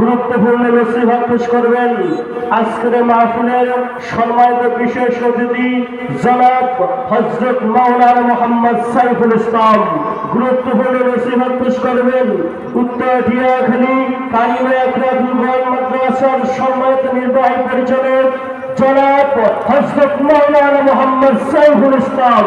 গুরুত্বপূর্ণ নসিহত পেশ করবেন। আজকের মাহফিলের সম্মানিত বিশেষ অতিথি জনাব হজরত মাওলানা মোহাম্মদ সাইফুল ইসলাম। গুরুত্বপূর্ণ নসিহত পেশ করবেন। উত্তর টিয়াখালী কালিমা একরাতুল মাদ্রাসার সম্মানিত নির্বাহী পরিচালক জনাব হজরত মাওলানা মোহাম্মদ সাইফুল ইসলাম।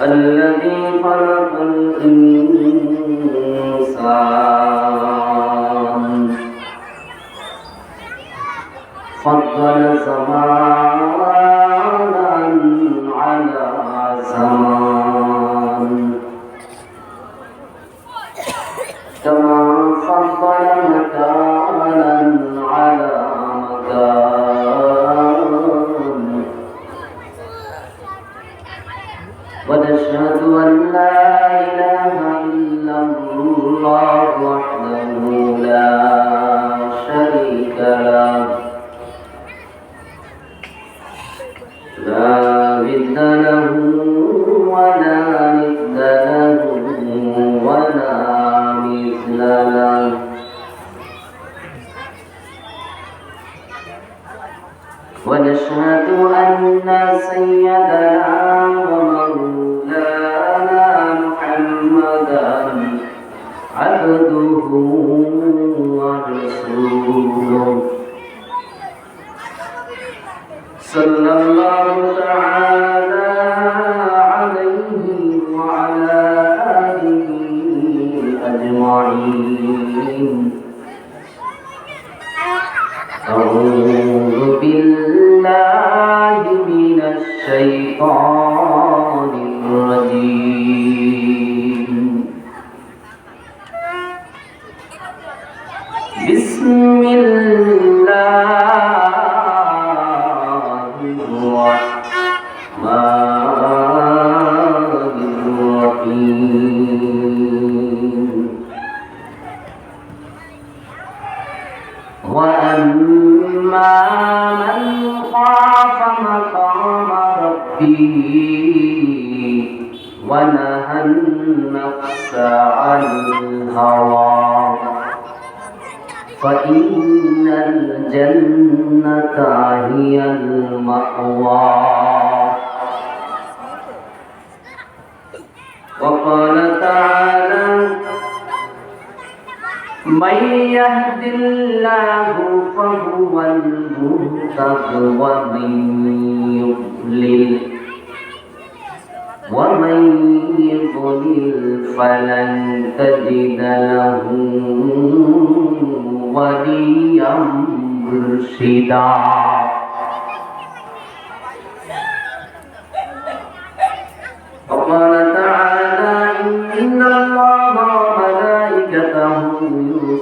الذي خلق الإنسان فضل زمانا على زمان كما فضل সাল্লাল্লাহু من خاف مقام ربه ونهى النفس عن الهوى فإن الجنة هي المأوى وقال تعالى من يهد الله فهو المهتد ومن يضلل ومن يضلل فلن تجد له وليا مرشدا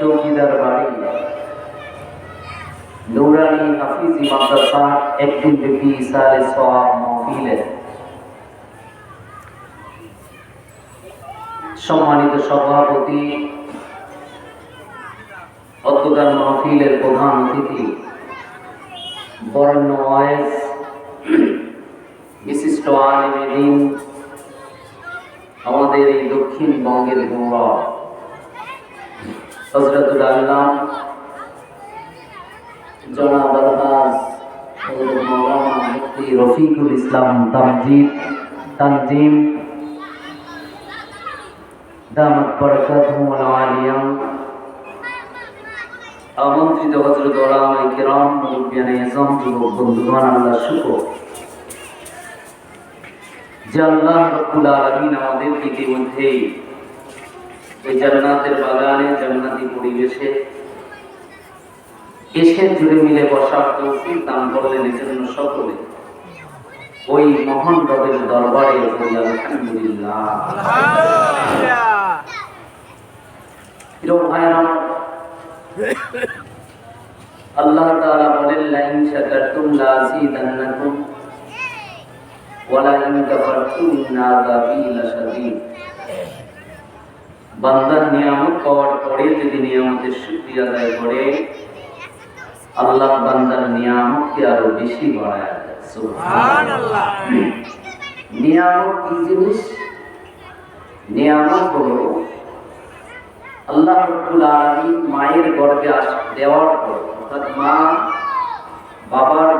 চৌকিদার বাড়ি। নৌরানি হাফিজি মাদ্রাসা একদিন ব্যাপী ইসারে সওয়াব মাহফিলে। সম্মানিত সভাপতি অদ্যকার মাহফিলের প্রধান অতিথি, বরেণ্য ওয়াইস বিশিষ্ট আলিমে আমাদের এই দক্ষিণবঙ্গের গৌরব। হজরতুল আল্লাহ জনাব আলহাজ মুফতি রফিকুল ইসলাম তামজিদ তানজিম, দামাত বরকাতুহুল আলিয়া, আমন্ত্রিত হজরত ওলামা কিরাম মুরব্বিয়ান আজম যুবক বন্ধুগণ আল্লাহ শুকর। যে আল্লাহ রব্বুল আলামিন আমাদেরকে ইতিমধ্যে এই জান্নাতের বাগানে জান্নাতি পরিবেশে এসে জুড়ে মিলে বসার তৌফিক দান করলেন এজন্য সকলে। ওই মহান রবের দরবারে আলহামদুলিল্লাহ। আল্লাহ তাআলা বলেন, লাইন শাকারতুম লাযিদান্নাকুম ওয়া লাইন কাফারতুম ইন্না আযাবি লাশাদীদ বান্দার নিয়ামত পাওয়ার পরে যদি নিয়ামতের শুক্রিয়া আদায় করে, আল্লাহ বান্দার নিয়ামতকে আরও বেশি কি জিনিস? আল্লাহ মায়ের আস, দেওয়ার পর অর্থাৎ মা বাবার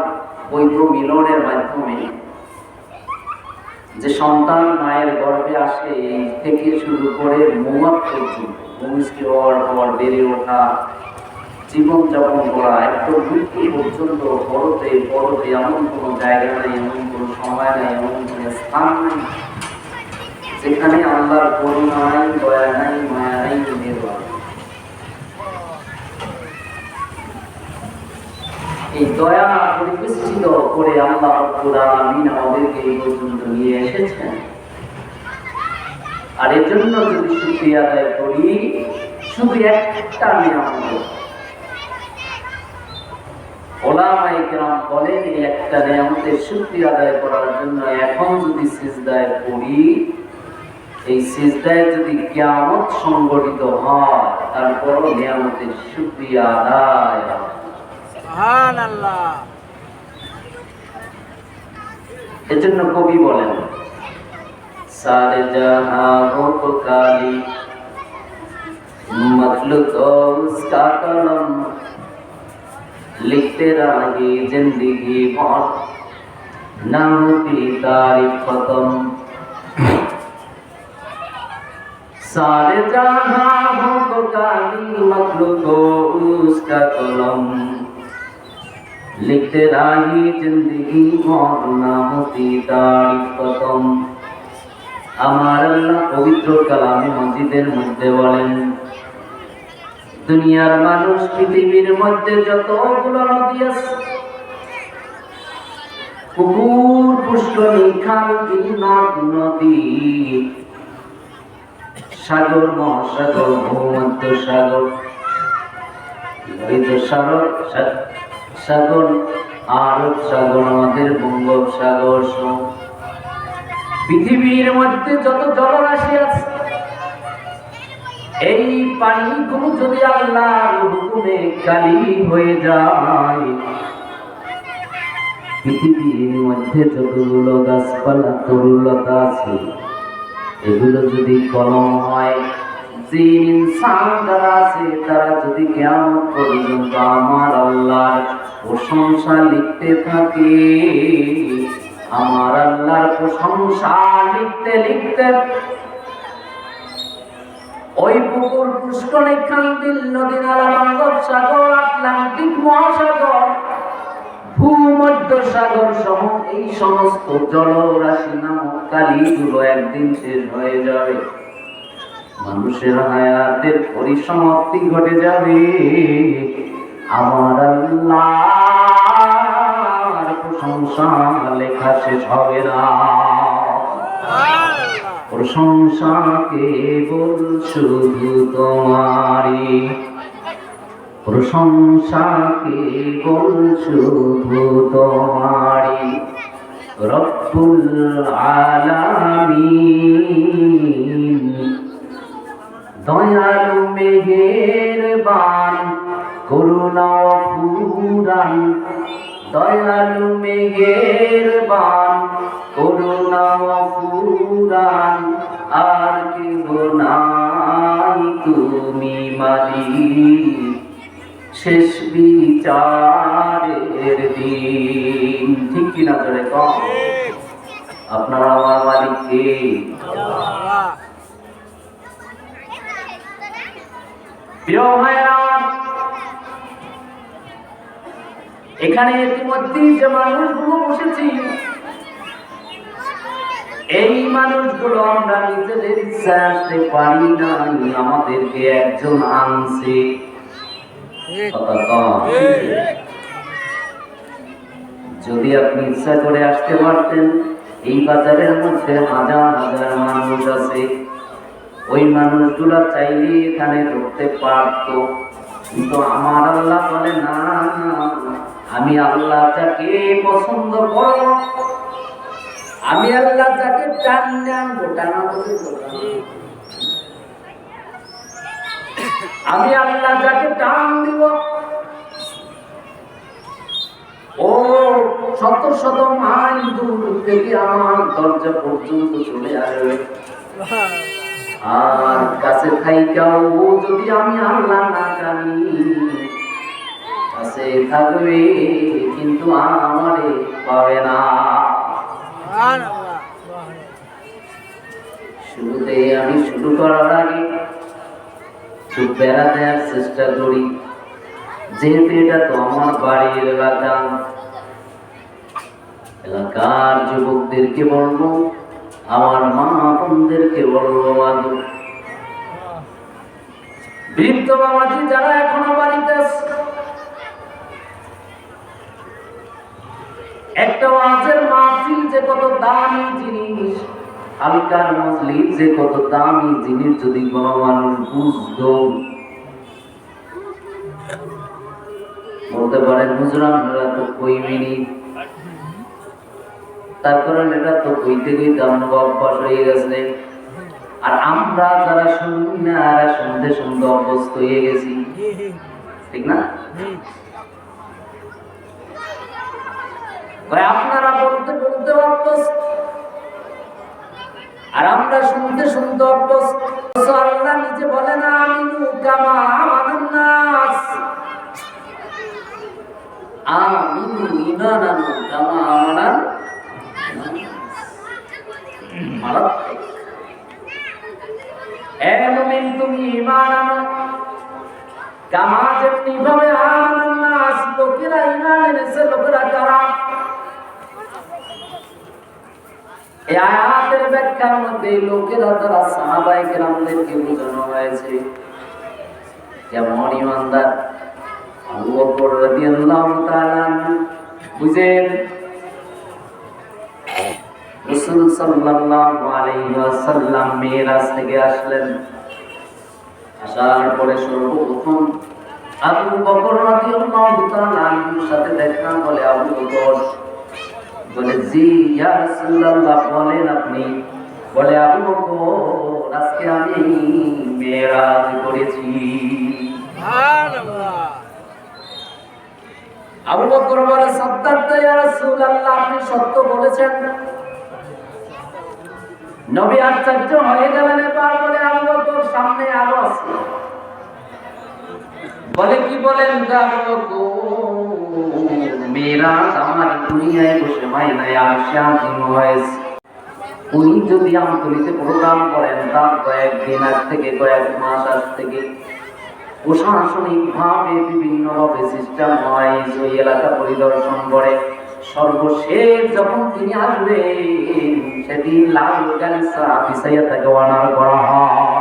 বৈধ মিলনের মাধ্যমে যে সন্তান মায়ের গর্ভে আসে এই থেকে শুরু করে মোমাত পর্যন্ত ভূমিষ্ঠ হওয়ার পর বেড়ে ওঠা, জীবনযাপন করা, একদম মৃত্যু পর্যন্ত বড়তে বড়তে এমন কোনো জায়গা নাই, এমন কোনো সময় নাই, এমন কোনো স্থান নাই, যেখানে আল্লাহর করুণা নাই দয়া নাই, মায়া নাই মেরুয়া এই দয়া পরিবেষ্টিত করে আল্লাহ আমাদেরকে এই পর্যন্ত নিয়ে এসেছেন। আর এর জন্য যদি শুকরিয়া আদায় করি, শুধু একটা ওলামাই কেরাম বলেন, এই একটা নিয়ামতের আদায় করার জন্য এখন যদি সিজদায় এই সিজদায় যদি সংগঠিত হয়, তারপরও নিয়ামতের শুকরিয়া আদায় হয় এজন্য কবি বলেন, সারে কালি লিখতে রাহি জিন্দগি ভর না হতি খতম সারে জাহা হোক কালি মখলুক উসকা কলম उसका कलम লিখতে রাহি জিন্দগি মর না হতি তারিফ কতম আমার আল্লাহ পবিত্র কালামে মসজিদের মধ্যে বলেন দুনিয়ার মানুষ পৃথিবীর মধ্যে যতগুলো নদী আছে পুকুর পুষ্করী খাল বিল নদ নদী সাগর মহাসাগর ভূমধ্য সাগর লোহিত সাগর সা- সাগর, আরব সাগর, আমাদের বঙ্গোপসাগর পৃথিবীর মধ্যে যত জলরাশি আছে, এই পানিগুলো যদি আল্লাহর হুকুমে কালি হয়ে যায়, পৃথিবীর মধ্যে যতগুলো গাছপালা, তরুলতা আছে, এগুলো যদি কলম হয়, জিন, ইনসান যারা আছে, তারা যদি জ্ঞান পর্যন্ত আমার আল্লাহর প্রশংসা লিখতে থাকে। আমার আল্লাহর প্রশংসা লিখতে লিখতে ওই পুকুর পুষ্করে খান্দিল নদী নালা বঙ্গোপসাগর আটলান্টিক মহাসাগর, ভূমধ্য সাগর সহ এই সমস্ত জলরাশি নামক কালিগুলো একদিন শেষ হয়ে যাবে। মানুষের হায়াতের পরিসমাপ্তি ঘটে যাবে। আমার আল্লাহর প্রশংসা লেখা শেষ হবে না। প্রশংসা কেবল শুধু তোমারই। প্রশংসা কেবল শুধু তোমারই। রব্বুল আলামিন। দয়ালু মেহেরবান করুণা পুরাণ দয়ালু মেহেরবান করুণা পুরাণ আর নাই তুমি মালিক। শেষ বিচারের দিন। ঠিক কিনা ধরে কম? আপনারা আমার মালিককে প্রিয় ভাইরা এখানে ইতিমধ্যে যে মানুষগুলো বসেছি, এই মানুষগুলো আমরা নিজেদের ইচ্ছা আসতে পারি না আমাদেরকে একজন আনছে। যদি আপনি ইচ্ছা করে আসতে পারতেন, এই বাজারের মধ্যে হাজার হাজার মানুষ আছে। ওই মানুষগুলো চাইলে এখানে ঢুকতে পারত। কিন্তু আমার আল্লাহ বলে, না আমি আল্লাহ যাকে পছন্দ করব আমি আল্লাহ যাকে টান আনব আমি আল্লাহ যাকে টান দিব। ও শত শত মাইল দূর থেকে আমার দরজা পর্যন্ত চলে আসবে। আর কাছে থাইকাও যদি আমি আল্লাহ না জানি কাছে থাকবে কিন্তু আমারে পাবে না। শুরুতে আমি শুরু করার আগে একটু বেড়া দেওয়ার চেষ্টা করি যেহেতু এটা তো আমার বাড়ির এলাকা। এলাকার যুবকদেরকে বলব আমার মা বোনদেরকে বলব বৃদ্ধ বাবাজি যারা এখনও বাড়িতে আছে, একটা ওয়াজের মাহফিল যে কত দামি জিনিস, হালকার মজলিস যে কত দামি জিনিস যদি কোনো মানুষ বুঝতো। বলতে পারেন হুজরাম এরা তো কই মিনিট তারপরে এটা তো কইতে কইতে আমরা অভ্যাস হয়ে গেছে। আর আমরা যারা শুনি না, এরা শুনতে শুনতে অভ্যস্ত হয়ে গেছি। ঠিক না ভাই আপনারা বলতে বলতে অভ্যস্ত। আর আমরা শুনতে শুনতে অভ্যস্ত। আল্লাহ নিজে বলে না মুমিন, তুমি আনো। কামা যেমনি ভাবে লোকেরা ঈমান এনেছে, লোকেরা কারা এই আয়াতের ব্যাখ্যার মধ্যে লোকেরা তারা সাহাবাই কেরামদেরকে বোঝানো হয়েছে, যেমন ইমানদার আবু বকর রাদিয়াল্লাহু তাআলা বুঝেন? রাসূল সাল্লাল্লাহু আলাইহি ওয়াসাল্লাম মিরাজ থেকে আসলেন। আসার পরে সর্বপ্রথম আবু বকর রাদিয়াল্লাহু তাআলা আনহুর সাথে দেখা বলে, আবু বকর বলে জি ইয়া রাসূলুল্লাহ বলেন আপনি। বলে আবু বকর আজকে আমি মেরাজ করেছি। আবু বকর বলে ইয়া রাসূলুল্লাহ আপনি সত্য বলেছেন। নবী আশ্চর্য হয়ে গেলেন এবার বলে আবু বকর সামনে আরও আছে। বলে কি বলেন আবু বকর? মেয়েরা আমার দুনিয়ায় বসে মাইনায় আসে আজিম হয়েছে উনি যদি আমতলিতে প্রোগ্রাম করেন, তার কয়েকদিন আগ থেকে, কয়েক মাস আগ থেকে প্রশাসনিক ভাবে বিভিন্ন ভাবে সিস্টেম হয় ওই এলাকা পরিদর্শন করে। সর্বশেষ যখন তিনি আসবেন, সেদিন লাল গালিসা পিছাইয়া তাকে অনার করা হয়।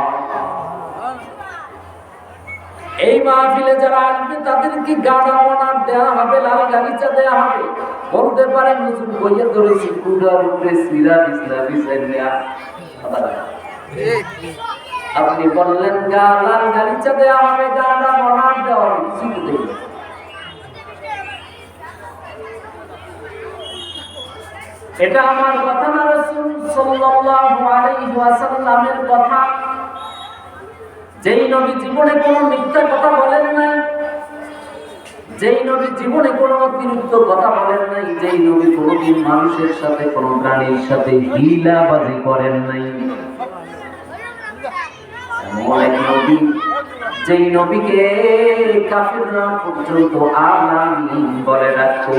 এই মাহফিলে যারা আসবে, তাদেরকে গাড়া অনার দেওয়া হবে, লাল গালিচা দেওয়া হবে। বলতে পারেন, হুজুর, বইয়ে ধরেছি কুড়ার উপরে সিরা বিসাই আপনি বললেন, গা, লাল গালিচা দেওয়া হবে, গাড়া অনার দেওয়া হবে। কিছু এটা আমার কথা না, রাসূল সাল্লাল্লাহু আলাইহি ওয়াসাল্লামের কথা। যেই নবী জীবনে কোনো মিথ্যা কথা বলেন নাই, যেই নবী জীবনে কোনো অতিরিক্ত কথা বলেন নাই, যেই নবী কোনোদিন মানুষের সাথে, কোনো প্রাণীর সাথে হিলাবাজি করেন নাই। যেই নবীকে কাফিররা পর্যন্ত আলামিন বলে রাখতো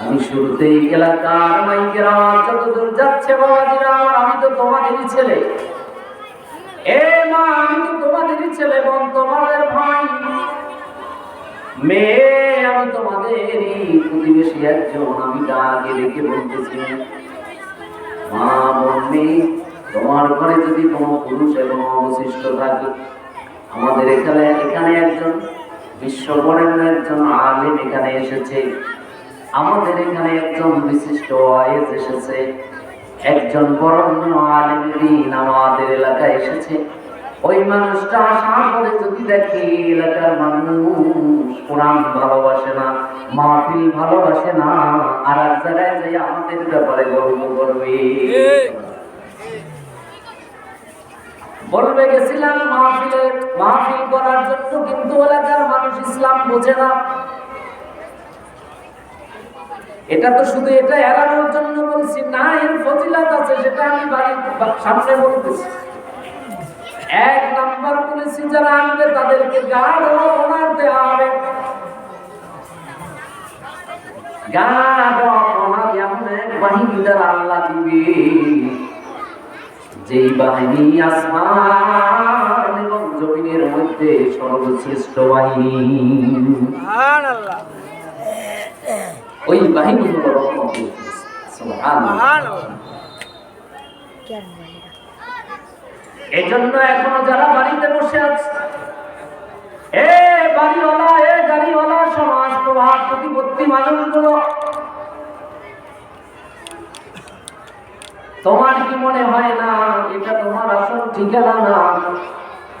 আমি শুরুতেই এলাকার মাইকের যতদূর যাচ্ছে বাবাজিরা, আমি তো তোমাদেরই ছেলে। এ মা, আমি তো তোমাদেরই ছেলে এবং তোমাদের ভাই। মেয়ে, আমি তোমাদেরই প্রতিবেশী একজন, আমি ডাকে রেখে বলতেছি। মা বলনি তোমার ঘরে যদি কোনো পুরুষ এবং অবশিষ্ট থাকে, আমাদের এখানে এখানে একজন বিশ্ববরেণ্য একজন আলিম এখানে এসেছে। আমাদের এখানে একজন বিশিষ্ট ওয়াইজ এসেছে। একজন বরণ্য আলিম দিন আমাদের এলাকায় এসেছে। ওই মানুষটা আশা করে যদি দেখে এলাকার মানুষ কোরআন ভালোবাসে না, মাহফিল ভালোবাসে না আর এক জায়গায় যাই আমাদের ব্যাপারে গর্ব করবে। বলবে, গেছিলাম মাহফিলে, মাহফিল করার জন্য কিন্তু এলাকার মানুষ ইসলাম বোঝে না। এটা তো শুধু এটা এড়ানোর জন্য বলছি, না, এর ফজিলাত আছে, সেটা আমি বাড়ির সামনে বলতেছি। এক নাম্বার বলেছি, যারা আনবে তাদেরকে গাঢ় অনার দেওয়া হবে। গাঢ় বাহিনী সর্বশ্রেষ্ঠ বাহিনী। ওই বাহিনী হলো রহমতুল সুবহানাল্লাহ। এজন্য এখনও যারা বাড়িতে বসে আছে, এ বাড়িওয়ালা, এ গাড়িওয়ালা, সমাজ প্রভাব, প্রতিপত্তি মানুষগুলো, তোমার কি মনে হয় না এটা তোমার আসল ঠিকানা না?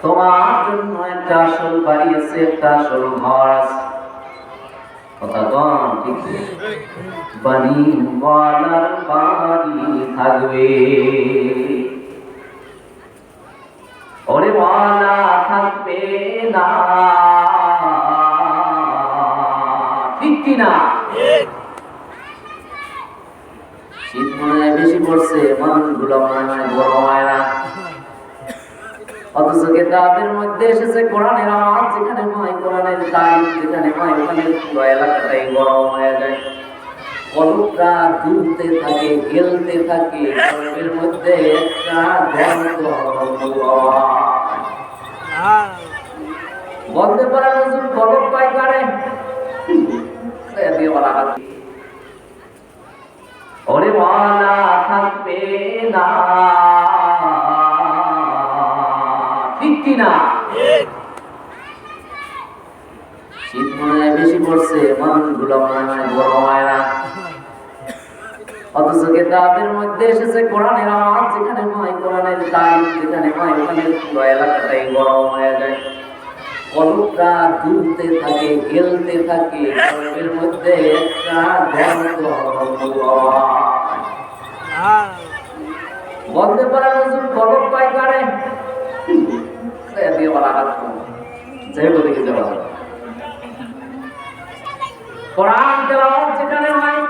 তোমার জন্য একটা আসল বাড়ি আছে, একটা আসল ঘর আছে। থাকবে। থাকবে না। ঠিক কিনা শীত মনে বেশি পড়ছে মানুষগুলো মনে হয় গরম হয় অথচ কেতাবের মধ্যে এসেছে কোরআনের আওয়াজ, যেখানে হয় কোরআনের তারিখ যেখানে হয় ওখানে পুরো এলাকাটাই গরম হয়ে যায়। কলকটা দুলতে থাকে, গেলতে থাকে কলকের মধ্যে একটা। বলতে পারে নজরুল কলক পাই হাত ওরে ওয়ালা থাকবে না। কিনা? শীত মনে হয় বেশি পড়ছে, মানুষগুলো মনে গরম হয় না। অথচ কেতাবের মধ্যে এসেছে, কোরআনের আওয়াজ যেখানে হয়, কোরআনের তারিখ যেখানে হয়, ওখানে পুরো এলাকাটাই গরম হয়ে যায়। কলকটা দুলতে থাকে, গেলতে থাকে কলকের মধ্যে একটা গন্ধ। বলতে পারে নজরুল কলক পাই কারে দিয়ে বলা হাত যাই বলে কি যাওয়া কোরআন তেলাওয়াত যেখানে হয়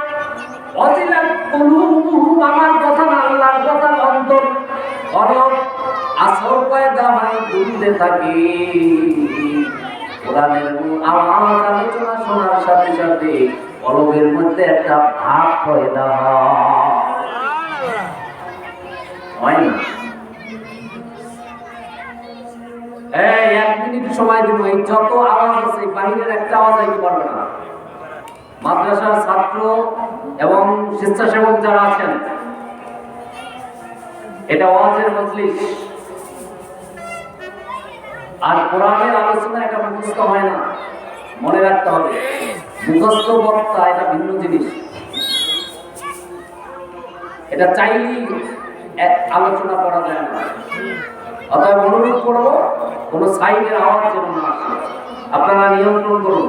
অজিলাত কুলুবুহুম আমার কথা না, আল্লাহর কথা অন্তর। অরব আসর পয়দা হয় দুলতে থাকে। কোরআনের আওয়াজ আলোচনা শোনার সাথে সাথে কলবের মধ্যে একটা ভাব হয়। হয় না? এই এক মিনিট সময় দিব, এই যত আওয়াজ আছে বাইরের একটা আওয়াজ আইতে পারবে না। মাদ্রাসার ছাত্র এবং স্বেচ্ছাসেবক যারা আছেন, এটা ওয়াজের মজলিস। আর কোরআনের আলোচনা এটা মুখস্থ হয় না, মনে রাখতে হবে, মুখস্থ বক্তা এটা ভিন্ন জিনিস। এটা চাইলেই আলোচনা করা যায় না। অতএব অনুরোধ করব, কোনো সাইডের আওয়াজ যেন না আসে। আপনারা নিয়ন্ত্রণ করুন।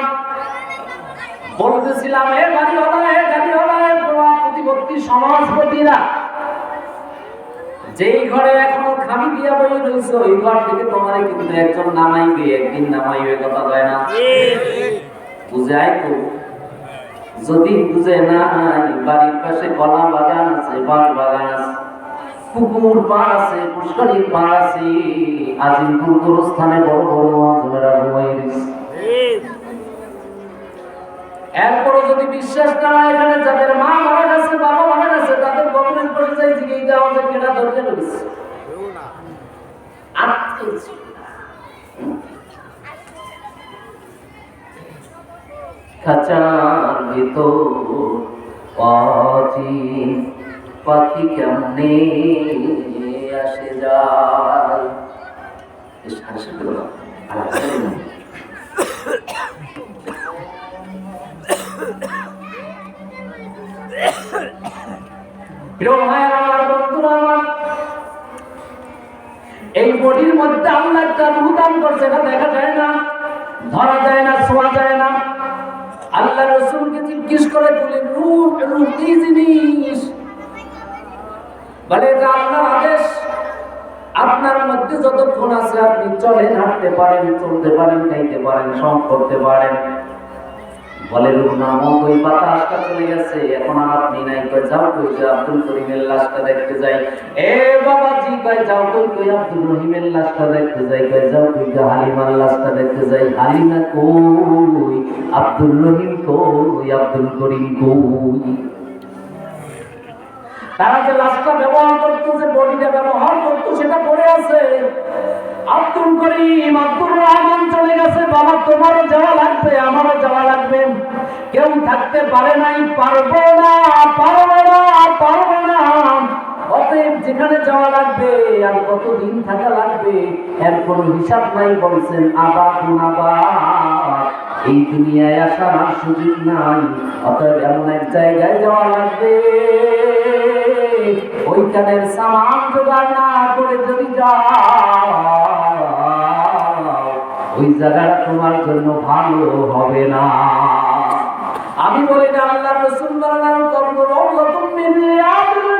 বলতেছিলাম, এ প্রতিবর্তী সমাজপতিরা। যেই ঘরে এখনও দিয়া বই ওই ঘর থেকে তোমার কিন্তু একজন একদিন কথা না? বুঝাই তো। যদি বুঝে না, বাড়ির পাশে কলা বাগান আছে বাঁশ বাগান আছে, পুকুর পাড় আছে পুষ্করির পাড় আছে, আজিমপুর গোরস্থানে বড় বড় মহাজমেরা ঘুমাই রয়েছে এরপরও যদি বিশ্বাস না হয়, এখানে যাদের মা মারা গেছে, বাবা মারা গেছে, তাদের কবরের পাশে যাই জিজ্ঞেস দেওয়া যে কেনা ধরতে রয়েছে। খাঁচার ভিতর পাখি কেমনে আসে যায় হাসি এই বডির মধ্যে আল্লাহ একটা রূহ করছে এটা দেখা যায় না, ধরা যায় না ছোঁয়া যায় না। আল্লাহ রসুলকে জিজ্ঞেস করে, বলে, রূহ রূহ কি জিনিস? বলে, এটা আল্লাহর আদেশ। আপনার মধ্যে যতক্ষণ আছে, আপনি চলেন, হাঁটতে পারেন, চলতে পারেন, খাইতে পারেন সব করতে পারেন। বলে নামক ওই বাতাসটা চলে গেছে। এখন আর আপনি নাই, কই যাও কই যে আব্দুল করিমের লাশটা দেখতে যাই। এ বাবাজি, কই যাও কই কই, আব্দুল রহিমের লাশটা দেখতে যাই, কই যাও কই যে হালিমার লাশটা দেখতে যাই। হালিমা কই, আব্দুল রহিম কই, আব্দুল করিম কই? তারা যে লাশটা ব্যবহার করতো, যে বডিটা ব্যবহার করতো, সেটা পড়ে আছে। আব্দুল করিম আব্দুর রহমান চলে গেছে, বাবা, তোমারও যাওয়া লাগবে, আমারও যাওয়া লাগবে। কেউ থাকতে পারে নাই, পারব না পারব না পারব না। অতএব যেখানে যাওয়া লাগবে আর কতদিন থাকা লাগবে, এর কোনো হিসাব নাই, বলছেন আবার আবার এই দুনিয়ায় আসার আর সুযোগ নাই, অতএব এমন এক জায়গায় যাওয়া লাগবে। ওইখানের সামান জোগাড় না করে যদি যাও ওই জায়গাটা তোমার জন্য ভালো হবে না। আমি বলি আল্লাহ রসুল বলেন কর্ম রওজাতুম মিন রিয়াদিল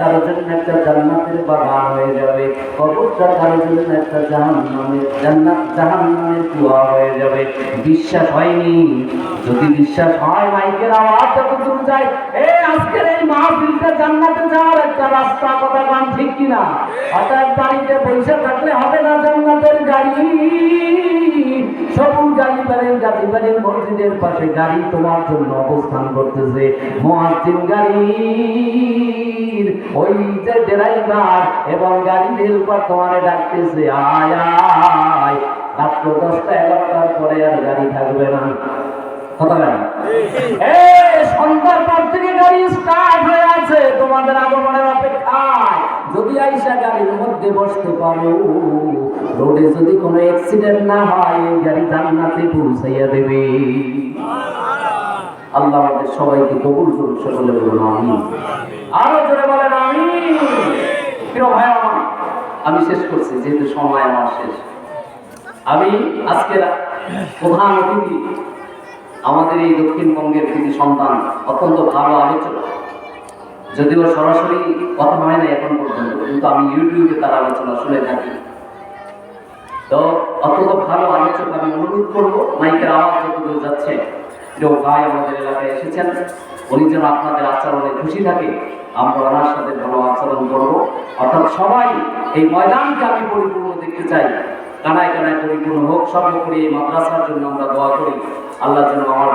কারোর জন্য একটা জান্নাতের বাগান জন্য একটা জাহান্নামের জান্নাত বিশ্বাস হয়নি? যদি বিশ্বাস হয়, মাইকের আওয়াজ যত দূর যায়, এ, আজকের এই মাহফিলটা জান্নাতে যাওয়ার একটা রাস্তা, কথা গান ঠিক কিনা? হঠাৎ বাড়িতে পয়সা থাকলে হবে না জান্নাতের গাড়ি। সবুজ গাড়ি বাড়ির গাড়ি বাড়ির মসজিদের পাশে গাড়ি তোমার জন্য অবস্থান করতেছে। মহাজিন গাড়ির ওই যে ড্রাইভার এবং গাড়ির উপর তোমার ডাকতেছে, আয় রাত্র দশটা এগারোটার পরে আর গাড়ি থাকবে না। সন্ধ্যার পর থেকে গাড়ি স্টার্ট হয়ে আছে। তোমাদের আগমনের অপেক্ষায়। যদি আইসা গাড়ির মধ্যে বসতে পারো রোডে যদি কোনো অ্যাক্সিডেন্ট না হয় গাড়ি জান্নাতে পৌঁছাইয়া দেবে। আল্লাহ আমাদের সবাইকে কবুল করুন সকলে বলুন আমি আরও জোরে বলেন আমি আমি শেষ করছি, যেহেতু সময় আমার শেষ। আমি আজকের প্রধান অতিথি, আমাদের এই দক্ষিণবঙ্গের কিছু সন্তান, অত্যন্ত ভালো আলোচক যদিও সরাসরি কথা হয় না এখন পর্যন্ত, কিন্তু আমি ইউটিউবে তার আলোচনা শুনে থাকি। তো অত্যন্ত ভালো আলোচক আমি অনুরোধ করব, মাইকের আওয়াজ যতদূর যাচ্ছে, প্রিয় ভাই আমাদের এলাকায় এসেছেন, উনি যেন আপনাদের আচরণে খুশি থাকে, আমরা ওনার সাথে ভালো আচরণ করব। অর্থাৎ সবাই এই ময়দানকে আমি পরিপূর্ণ দেখতে চাই। কানায় কানায় পরিপূর্ণ হোক, সর্বোপরি এই মাদ্রাসার জন্য আমরা দোয়া করি। আল্লাহ যেন আমার